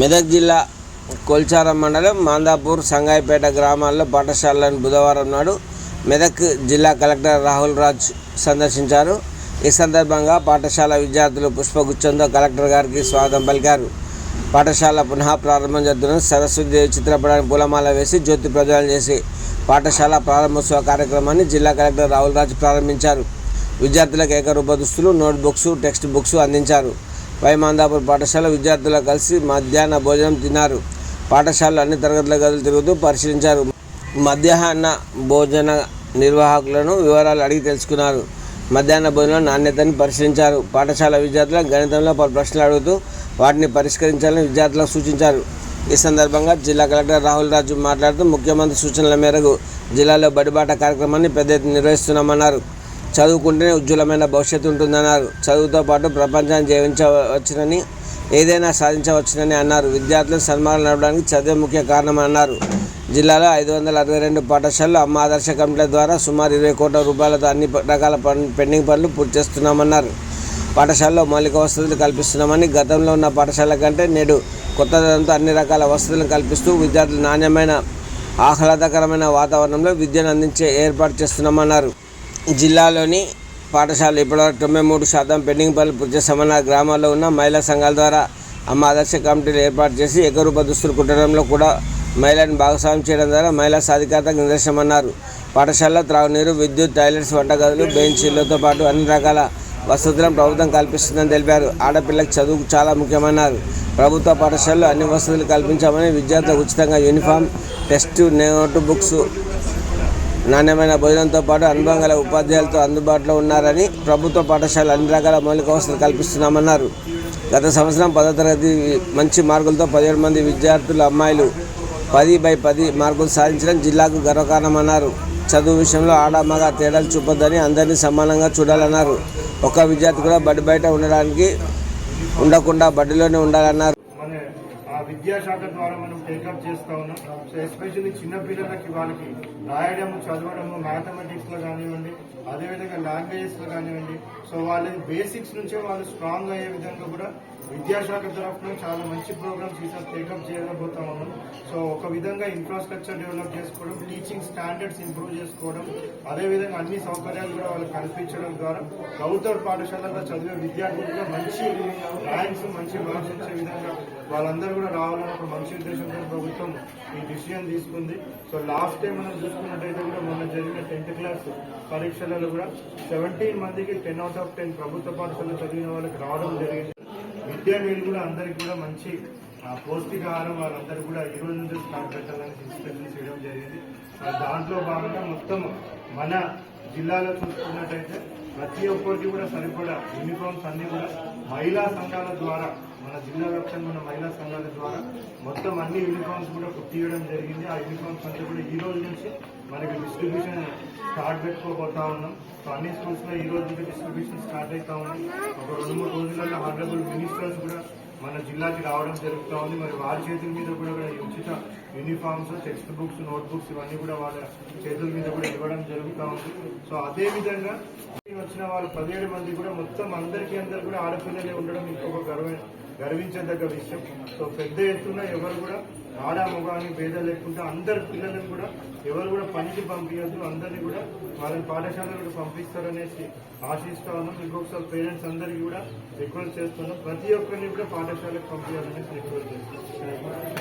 మెదక్ జిల్లా కొల్చారం మండలం మాందాపూర్ సంగాయిపేట గ్రామాల్లో పాఠశాలను బుధవారం నాడు మెదక్ జిల్లా కలెక్టర్ రాహుల్ రాజ్ సందర్శించారు. ఈ సందర్భంగా పాఠశాల విద్యార్థులు పుష్పగుచ్చంతో కలెక్టర్ గారికి స్వాగతం పలికారు. పాఠశాల పునః ప్రారంభం జరుగుతున్న సరస్వతి చిత్రపటానికి పూలమాల వేసి జ్యోతి ప్రజ్వలన చేసి పాఠశాల ప్రారంభోత్సవ కార్యక్రమాన్ని జిల్లా కలెక్టర్ రాహుల్ రాజ్ ప్రారంభించారు. విద్యార్థులకు ఏకరూప దుస్తులు నోట్బుక్స్ టెక్స్ట్ బుక్స్ అందించారు. వైమాందాపూర్ పాఠశాల విద్యార్థులు కలిసి మధ్యాహ్న భోజనం తిన్నారు. పాఠశాలలో అన్ని తరగతుల గదులు తిరుగుతూ పరిశీలించారు. మధ్యాహ్న భోజన నిర్వాహకులను వివరాలు అడిగి తెలుసుకున్నారు. మధ్యాహ్న భోజనం నాణ్యతను పరిశీలించారు. పాఠశాల విద్యార్థుల గణితంలో పలు ప్రశ్నలు అడుగుతూ వాటిని పరిష్కరించాలని విద్యార్థులకు సూచించారు. ఈ సందర్భంగా జిల్లా కలెక్టర్ రాహుల్ రాజు మాట్లాడుతూ ముఖ్యమంత్రి సూచనల మేరకు జిల్లాలో బడిబాట కార్యక్రమాన్ని పెద్ద ఎత్తున నిర్వహిస్తున్నామన్నారు. చదువుకుంటేనే ఉజ్వలమైన భవిష్యత్తు ఉంటుందన్నారు. చదువుతో పాటు ప్రపంచాన్ని జీవించవచ్చునని ఏదైనా సాధించవచ్చునని అన్నారు. విద్యార్థులు సన్మానాలు నడవడానికి చదివే ముఖ్య కారణం అన్నారు జిల్లాలో ఐదు వందల అరవై రెండు పాఠశాలలు అమ్మ ఆదర్శ కమిటీల ద్వారా సుమారు ఇరవై కోట్ల రూపాయలతో అన్ని రకాల పెండింగ్ పనులు పూర్తి చేస్తున్నామన్నారు. పాఠశాలలో మౌలిక వసతులు కల్పిస్తున్నామని గతంలో ఉన్న పాఠశాల కంటే నేడు కొత్తదంతా అన్ని రకాల వసతులను కల్పిస్తూ విద్యార్థులు నాణ్యమైన ఆహ్లాదకరమైన వాతావరణంలో విద్యను అందించే ఏర్పాటు చేస్తున్నామన్నారు. జిల్లాలోని పాఠశాలలు ఇప్పటివరకు తొంభై మూడు శాతం పెండింగ్ పనులు పూర్తి గ్రామాల్లో ఉన్న మహిళా సంఘాల ద్వారా అమ్మ ఆదర్శ కమిటీలు ఏర్పాటు చేసి ఏకరూప దుస్తులు కుట్టడంలో కూడా మహిళలను భాగస్వామ్యం చేయడం ద్వారా మహిళా సాధికారత నిదర్శనమన్నారు. పాఠశాలలో త్రాగునీరు విద్యుత్ టాయిలెట్స్ వంటగదులు బెంచీలతో పాటు అన్ని రకాల వసతులను ప్రభుత్వం కల్పిస్తుందని తెలిపారు. ఆడపిల్లలకు చదువుకు చాలా ముఖ్యమన్నారు. ప్రభుత్వ పాఠశాలలో అన్ని వసతులు కల్పించామని విద్యార్థులకు ఉచితంగా యూనిఫామ్ టెస్ట్ నోట్ బుక్స్ నాణ్యమైన భోజనంతో పాటు అనుభవం గల ఉపాధ్యాయులతో అందుబాటులో ఉన్నారని ప్రభుత్వ పాఠశాల అన్ని రకాల మౌలిక వసతులు కల్పిస్తున్నామన్నారు. గత సంవత్సరం పదో తరగతి మంచి మార్కులతో పదిహేడు మంది విద్యార్థులు అమ్మాయిలు పది బై పది మార్కులు సాధించడం జిల్లాకు గర్వకారణమన్నారు. చదువు విషయంలో ఆడ మగ తేడాలు చూపొద్దని అందరినీ సమానంగా చూడాలన్నారు. ఒక విద్యార్థి కూడా బడి బయట ఉండడానికి ఉండకుండా బడిలోనే ఉండాలన్నారు. విద్యాశాఖ ద్వారా మనం టేకప్ చేస్తా ఉన్నాం. సో ఎస్పెషల్లీ చిన్న పిల్లలకి వాళ్ళకి రాయడము చదవడము మ్యాథమెటిక్స్లో కానివ్వండి అదేవిధంగా లాంగ్వేజెస్లో కానివ్వండి. సో వాళ్ళ బేసిక్స్ నుంచే వాళ్ళు స్ట్రాంగ్ అయ్యే విధంగా కూడా విద్యాశాఖ తరఫున చాలా మంచి ప్రోగ్రామ్స్ ఈసారి టేకప్ చేయబోతా ఉన్నాం. సో ఒక విధంగా ఇన్ఫ్రాస్ట్రక్చర్ డెవలప్ చేసుకోవడం టీచింగ్ స్టాండర్డ్స్ ఇంప్రూవ్ చేసుకోవడం అదేవిధంగా అన్ని సౌకర్యాలు కూడా వాళ్ళకి కల్పించడం ద్వారా ప్రభుత్వ పాఠశాలలో చదివే విద్యార్థులు కూడా మంచి ర్యాంక్స్ మంచి మార్క్స్ వచ్చే విధంగా వాళ్ళందరూ కూడా రావాలని ఒక మంచి ఉద్దేశంతో ప్రభుత్వం ఈ డిసిజన్ తీసుకుంది. సో లాస్ట్ టైం మనం చూసుకున్నట్టయితే కూడా మొన్న జరిగిన టెన్త్ క్లాస్ పరీక్షలలో కూడా సెవెంటీన్ మందికి టెన్ అవుట్ ఆఫ్ టెన్ ప్రభుత్వ పాఠశాలలో చదివిన వాళ్ళకి రావడం జరిగింది. విద్యా వీళ్ళు కూడా అందరికి కూడా మంచి ఆ, పౌష్టికాహారం వాళ్ళందరూ కూడా ఈ రోజు నుంచి స్టార్ట్ పెట్టాలని ఇన్స్పెక్షన్ చేయడం జరిగింది. దాంట్లో భాగంగా మొత్తం మన జిల్లాలో చూసుకున్నట్టయితే ప్రతి ఒక్కరికి కూడా సరిపడా యూనిఫామ్స్ అన్ని కూడా మహిళా సంఘాల ద్వారా మన జిల్లా వ్యాప్తంగా ఉన్న మహిళా సంఘాల ద్వారా మొత్తం అన్ని యూనిఫామ్స్ కూడా కుట్టియడం జరిగింది. ఆ యూనిఫామ్స్ అంతా కూడా ఈ రోజు నుంచి మనకి డిస్ట్రిబ్యూషన్ స్టార్ట్ పెట్టుకోబోతా ఉన్నాం. సో అన్ని స్కూల్స్లో ఈ రోజు నుంచి డిస్ట్రిబ్యూషన్ స్టార్ట్ అవుతా ఉంది. ఒక రెండు మూడు రోజులలో హానరబుల్ మినిస్టర్స్ కూడా మన జిల్లాకి రావడం జరుగుతూ ఉంది. మరి వారి చేతుల మీద కూడా కూడా ఉచిత యూనిఫామ్స్ టెక్స్ట్ బుక్స్ నోట్బుక్స్ ఇవన్నీ కూడా వాళ్ళ చేతుల మీద కూడా ఇవ్వడం జరుగుతూ ఉంది. సో అదే విధంగా వచ్చిన వాళ్ళు పదిహేడు మంది కూడా మొత్తం అందరికీ అందరు కూడా ఆడపిల్లలే ఉండడం ఇంకొక గర్వ గర్వించదగ్గ విషయం. సో పెద్ద ఎత్తున ఎవరు కూడా ఆడ మగ పేద భేదం లేకుండా అందరు పిల్లలను కూడా ఎవరు కూడా పనికి పంపించద్దు అందరినీ కూడా వాళ్ళని పాఠశాలకు పంపిస్తారనేసి ఆశిస్తా ఉన్నాం ఇంకొకసారి పేరెంట్స్ అందరికీ కూడా రిక్వెస్ట్ చేస్తున్నాం. ప్రతి ఒక్కరిని కూడా పాఠశాలకు పంపించాలనేసి రిక్వెస్ట్ చేస్తున్నాం.